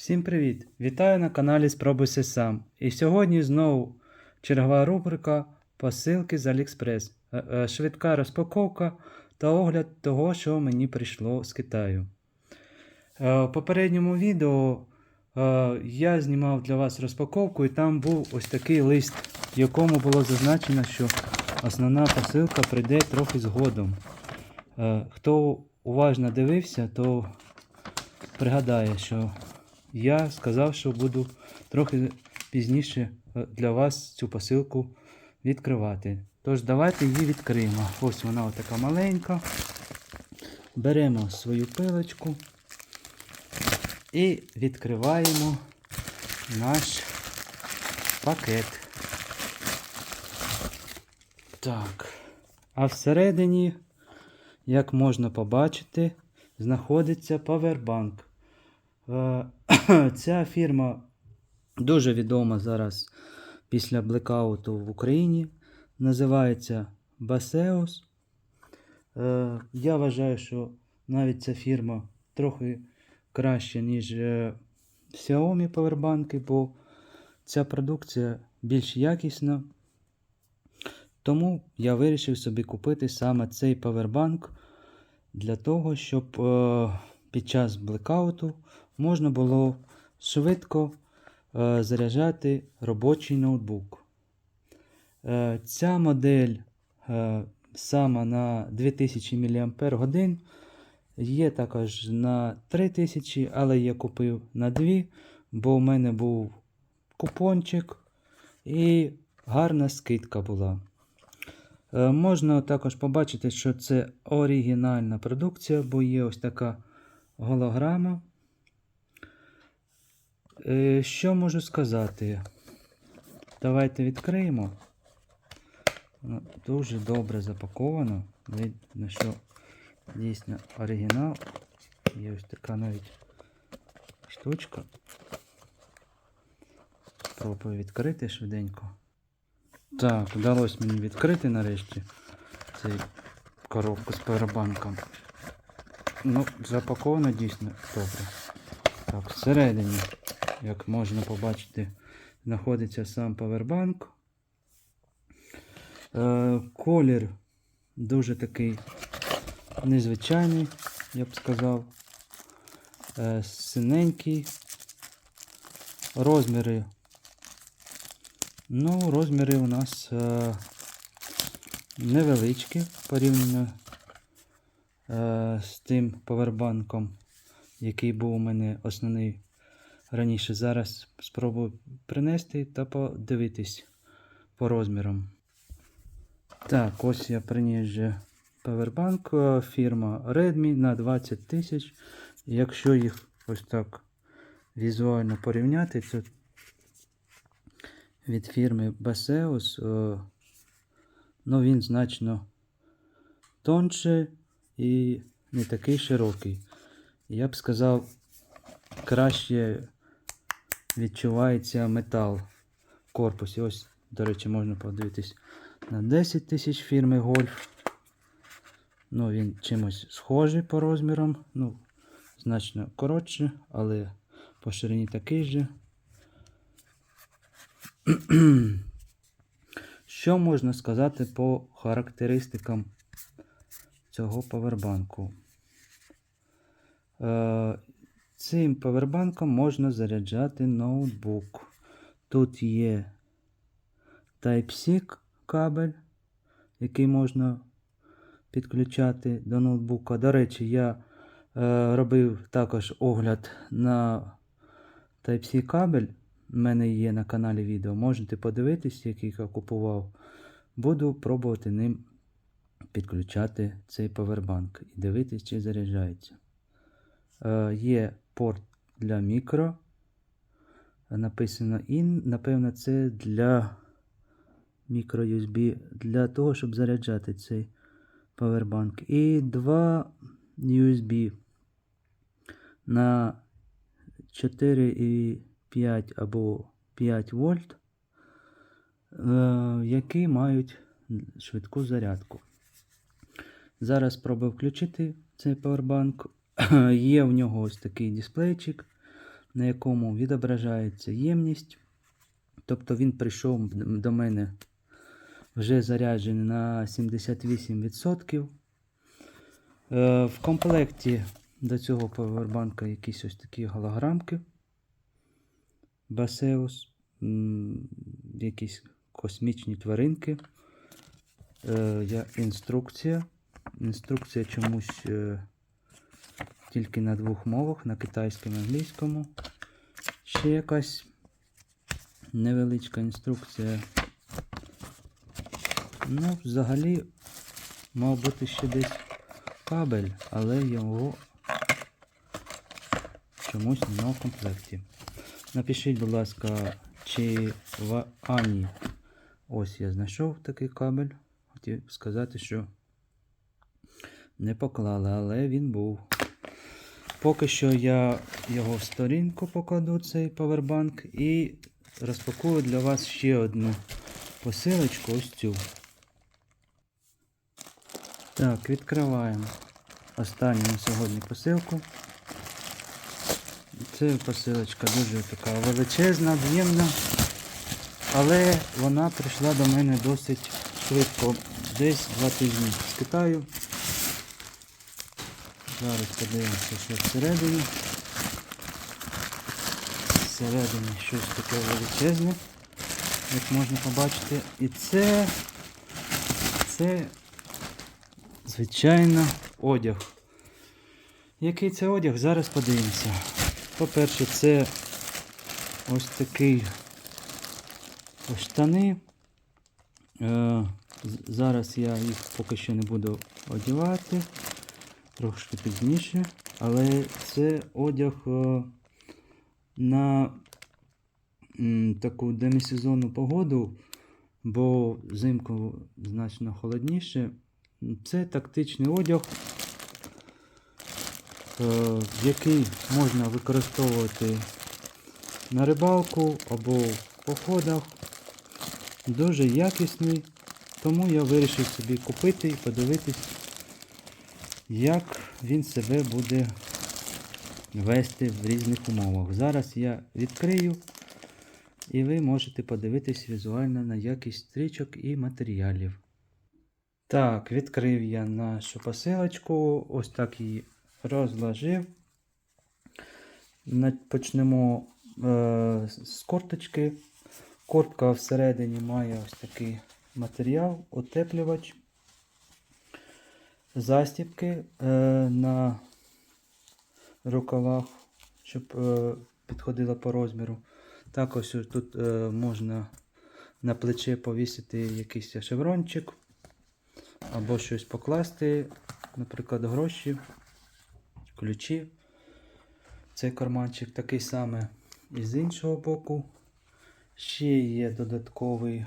Всім привіт! Вітаю на каналі Спробуйся сам. І сьогодні знову чергова рубрика посилки з Aliexpress. Е, е, Швидка розпаковка та огляд того, що мені прийшло з Китаю. Е, В попередньому відео я знімав для вас розпаковку, і там був ось такий лист, в якому було зазначено, що основна посилка прийде трохи згодом. Хто уважно дивився, то пригадає, що я сказав, що буду трохи пізніше е, для вас цю посилку відкривати. Тож давайте її відкриємо. Ось вона отака маленька. Беремо свою пилочку і відкриваємо наш пакет. Так. А всередині, як можна побачити, знаходиться павербанк. Е, Ця фірма дуже відома зараз після блекауту в Україні. Називається Baseus. Е, Я вважаю, що навіть ця фірма трохи краще, ніж е, Xiaomi павербанки, бо ця продукція більш якісна. Тому я вирішив собі купити саме цей павербанк для того, щоб під час блекауту можна було швидко е, заряджати робочий ноутбук. Е, ця модель е, саме на 2000 мАч, є також на 3000, але я купив на 2, бо в мене був купончик і гарна скидка була. Е, Можна також побачити, що це оригінальна продукція, бо є ось така голограма. Е, Що можу сказати? Давайте відкриємо. Дуже добре запаковано. Видно, що дійсно оригінал. Є ось така навіть штучка. Спробую відкрити швиденько. Так, вдалося мені відкрити нарешті цей коробку з павербанком. Ну, запаковано дійсно добре. Так, всередині, як можна побачити, знаходиться сам павербанк. Е, колір дуже такий незвичайний, я б сказав. Е, синенький. Розміри. Ну, розміри у нас е, невеличкі порівняно з тим павербанком, який був у мене основний раніше. Зараз спробую принести та подивитись по розмірам. Так, ось я приніс вже е, фірма Redmi на 20 тисяч. Якщо їх ось так візуально порівняти, це від фірми Baseus, е, ну він значно тонше і не такий широкий. Я б сказав, краще відчувається метал в корпусі. Ось, до речі, можна подивитись на 10 тисяч фірми Golf. Ну, він чимось схожий по розмірам. Ну, значно коротше, але по ширині такий же. Що можна сказати по характеристикам цього павербанку? Е, Цим павербанком можна заряджати ноутбук. Тут є Type-C кабель, який можна підключати до ноутбука. До речі, я е, робив також огляд на Type-C кабель. У мене є на каналі відео. Можете подивитись, який я купував. Буду пробувати ним підключати цей павербанк і дивитись, чи заряджається. Е, є порт для мікро. Написано IN. Напевно, це для мікро USB, для того, щоб заряджати цей павербанк. І два USB на 4,5 або 5 вольт, е, які мають швидку зарядку. Зараз спробую включити цей павербанк. Є в нього ось такий дисплейчик. на якому відображається ємність. Тобто він прийшов до мене вже заряджений на 78%. Е, В комплекті до цього повербанка якісь ось такі голограмки. Басеус, якісь космічні тваринки. Е, інструкція. Інструкція чомусь е, тільки на двох мовах, на китайському і англійському. Ще якась невеличка інструкція. Ну, взагалі, мав бути ще десь кабель, але його чомусь немає в комплекті. Напишіть, будь ласка, чи в Ані ось я знайшов такий кабель. Хотів сказати, що не поклали, але він був. Поки що я його в сторінку покладу, цей павербанк, і розпакую для вас ще одну посилочку, ось цю. Так, відкриваємо останню на сьогодні посилку. Це посилочка дуже така величезна, об'ємна, але вона прийшла до мене досить швидко, десь два тижні з Китаю. Зараз подивимося, що всередині. Всередині щось таке величезне, як можна побачити. І це, це звичайно, одяг. Який це одяг? Зараз подивимося. По-перше, це ось такий ось штани. Е, зараз я їх поки що не буду одягати, трошки пізніше. Але це одяг е, на таку демісезонну погоду, бо взимку значно холодніше. Це тактичний одяг, е, який можна використовувати на рибалку або в походах. Дуже якісний, тому я вирішив собі купити і подивитись, як він себе буде вести в різних умовах. Зараз я відкрию і ви можете подивитись візуально на якість стрічок і матеріалів. Так, відкрив я нашу посилочку, ось так її розложив. Почнемо е, з корточки. Кортка всередині має ось такий матеріал, утеплювач, застібки е, на рукавах, щоб е, підходило по розміру. Також тут е, можна на плече повісити якийсь шеврончик або щось покласти, наприклад, гроші, ключі. Цей карманчик такий самий і з іншого боку. Ще є додатковий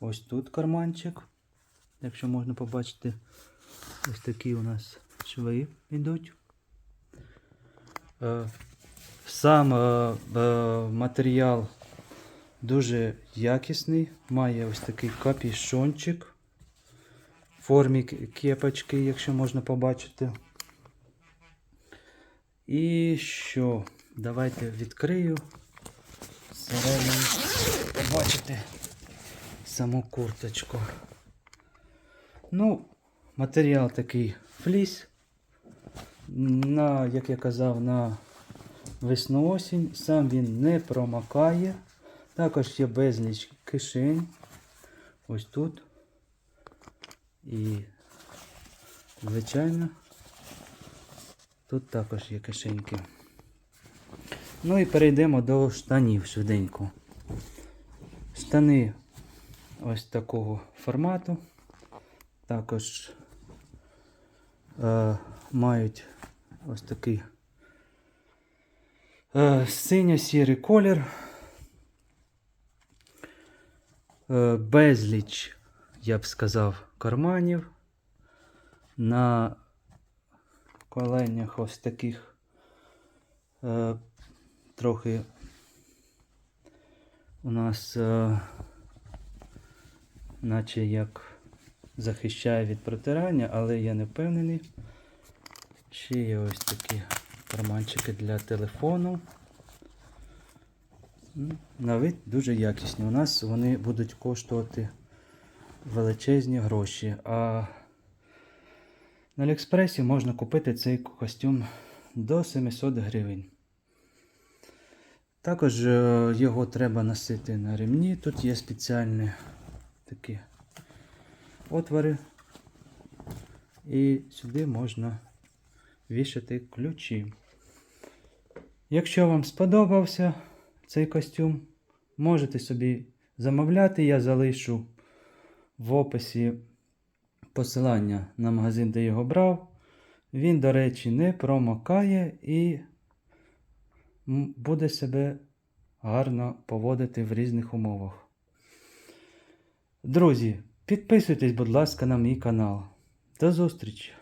ось тут карманчик. Якщо можна побачити, ось такі у нас шви йдуть. Е, Сам е, е, матеріал дуже якісний, має ось такий капішончик в формі кепочки, якщо можна побачити. І що? Давайте відкрию всередині побачите саму курточку. Ну, матеріал такий фліс. На, як я казав, на весну осінь. Сам він не промокає. Також є безліч кишень. Ось тут. І, звичайно, тут також є кишеньки. Ну і перейдемо до штанів швиденько. Штани ось такого формату. Також е, мають ось такий е, синьо-сірий колір. Е, безліч, я б сказав, карманів. На коленях ось таких е, трохи у нас е, наче як захищає від протирання, але я не впевнений. Ще є ось такі карманчики для телефону. М, На вид дуже якісні. У нас вони будуть коштувати величезні гроші. А на Аліекспресі можна купити цей костюм до 700 гривень. Також е, його треба носити на ремні. Тут є спеціальні такі отвори. І сюди можна вішати ключі. Якщо вам сподобався цей костюм, можете собі замовляти. Я залишу в описі посилання на магазин, де його брав. Він, до речі, не промокає і буде себе гарно поводити в різних умовах. Друзі, підписуйтесь, будь ласка, на мій канал. До зустрічі!